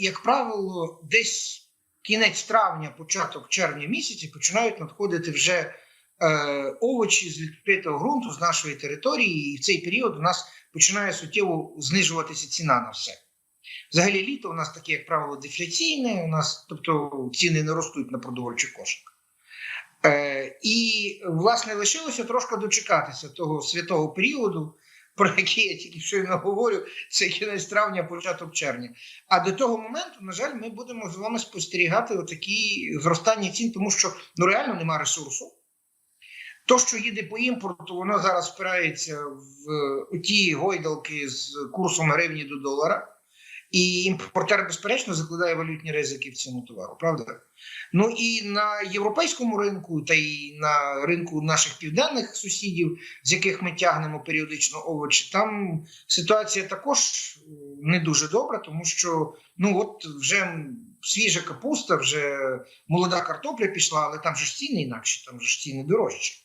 як правило, десь кінець травня, початок червня місяці починають надходити вже е, овочі з відкритого ґрунту з нашої території, і в цей період у нас починає суттєво знижуватися ціна на все. Взагалі, літо у нас таке, як правило, дефляційне. У нас, тобто, ціни не ростуть на продовольчий кошик. Е, і, власне, лишилося трошки дочекатися того святого періоду, про який я тільки щойно говорю, це кінець травня, початок червня. А до того моменту, на жаль, ми будемо з вами спостерігати отакі зростання цін, тому що ну реально нема ресурсу. То, що їде по імпорту, воно зараз спирається в ті гойдалки з курсом гривні до долара. І імпортер, безперечно, закладає валютні ризики в ціну товару, правда? Ну і на європейському ринку, та й на ринку наших південних сусідів, з яких ми тягнемо періодично овочі, там ситуація також е, не дуже добра, тому що ну от вже свіжа капуста, вже молода картопля пішла, але там же ж ціни інакші, там же ж ціни дорожчі.